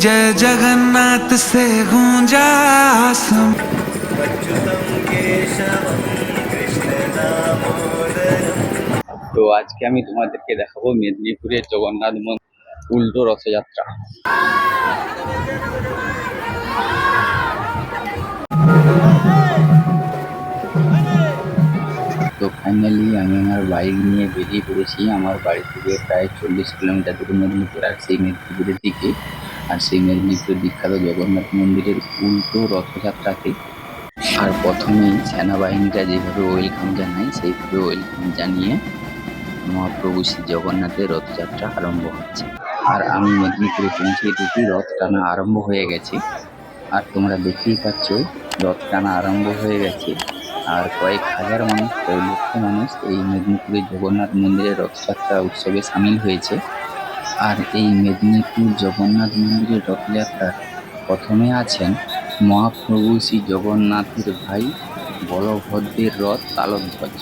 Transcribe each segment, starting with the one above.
जय जगन्नाथ से गूंजा आसम তো আজকে আমি তোমাদেরকে দেখাবো মেদিনীপুরের জগন্নাথ মন্দির উল্টো রথযাত্রা তো ফাইনালি আমি আমার বাইক নিয়ে বেরিয়ে পড়েছি আমার বাড়ি থেকে প্রায় চল্লিশ কিলোমিটার দূরে মেদিনীপুর আর সেই মেদিনীপুরের দিকে আর সেই মেদিনীপুরের বিখ্যাত জগন্নাথ মন্দিরের উল্টো রথযাত্রাতে আর প্রথমেই সেনাবাহিনীরা যেভাবে ওয়েলকাম জানায়, সেইভাবে ওয়েলকাম জানিয়ে মহাপ্রভু শ্রী জগন্নাথের রথযাত্রা আরম্ভ হচ্ছে। আর আমি মেদিনীপুরে পৌঁছে দেখি রথ টানা আরম্ভ হয়ে গেছে। আর তোমরা দেখতেই পাচ্ছ, রথ টানা আরম্ভ হয়ে গেছে। আর কয়েক হাজার মানুষ, কয়েক লক্ষ মানুষ এই মেদিনীপুরের জগন্নাথ মন্দিরের রথযাত্রা উৎসবে সামিল হয়েছে। আর এই মেদিনীপুর জগন্নাথ মন্দিরের রথযাত্রার প্রথমে আছেন মহাপ্রভু শ্রী জগন্নাথের ভাই বলভদ্রের রথ তালধ্বজ।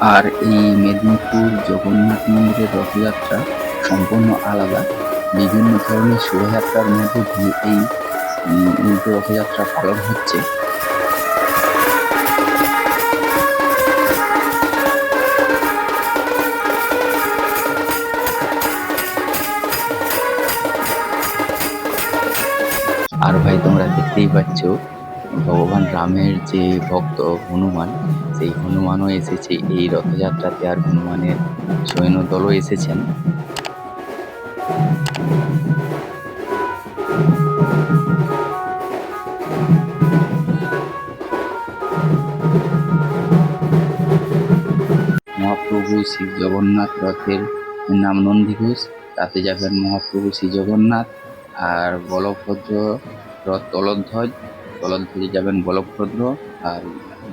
আর এই মেদিনীপুর জগন্নাথ মন্দিরের রথযাত্রা সম্পূর্ণ আলাদা। বিভিন্ন ধরনের শোভাযাত্রার মধ্যে দিয়ে এই উল্টো রথযাত্রা পালন হচ্ছে। আর ভাই, তোমরা দেখতেই পাচ্ছ, ভগবান রামের যে ভক্ত হনুমান সেই হনুমানও এসেছে, এই রথযাত্রাতে আর হনুমানের সৈন্য দলও এসেছেন। মহাপ্রভু শ্রী জগন্নাথ রথের নাম নন্দীঘোষ, তাতে যাবেন মহাপ্রভু শ্রী জগন্নাথ আর বলভদ্র রথ তলধ্বজ, তলধ্বজে যাবেন বলভদ্র। আর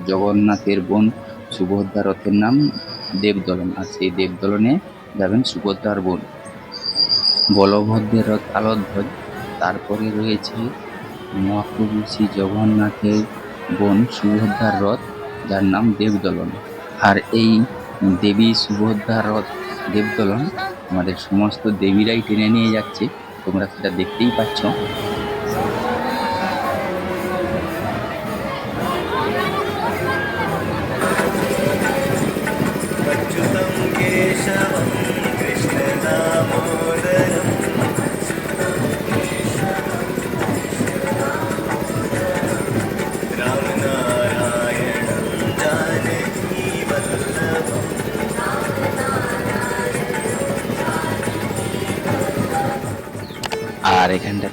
জগন্নাথের বোন সুভদ্রা রথের নাম দেবদলন, আর সেই দেবদলনে যাবেন সুভদ্রার বোন। বলভদ্রের রথ তালধ্বজ তারপরে রয়েছে মহাপ্রভু শ্রী জগন্নাথের বোন সুভদ্রার রথ, যার নাম দেবদলন। আর এই দেবী সুভদ্রার রথ, দেবদলন, আমাদের সমস্ত দেবীরাই টেনে নিয়ে যাচ্ছে, তোমরা সেটা দেখতেই পাচ্ছ।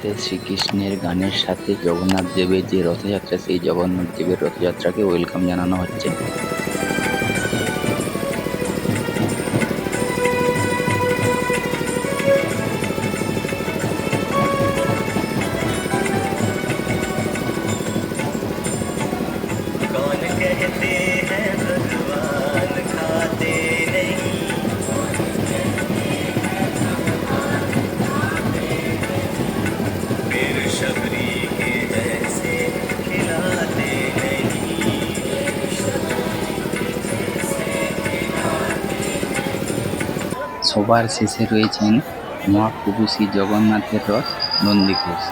আর এখানটাতে শ্রীকৃষ্ণের গানের সাথে জগন্নাথ দেবের যে রথযাত্রা সেই জগন্নাথ দেবের রথযাত্রাকে ওয়েলকাম জানানো হচ্ছে कौन कहते हैं সবার শেষে রয়েছেন মহাপ্রভু শ্রী জগন্নাথের রথ নন্দীঘোষ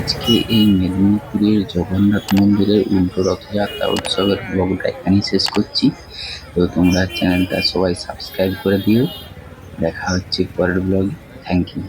আজকে এই মেদিনীপুরের জগন্নাথ মন্দিরের উল্টো রথযাত্রা উৎসবের ব্লগটা এখানেই শেষ করছি। তো তোমরা চ্যানেলটা সবাই সাবস্ক্রাইব করে দিও। দেখা হচ্ছে পরের ব্লগে থ্যাংক ইউ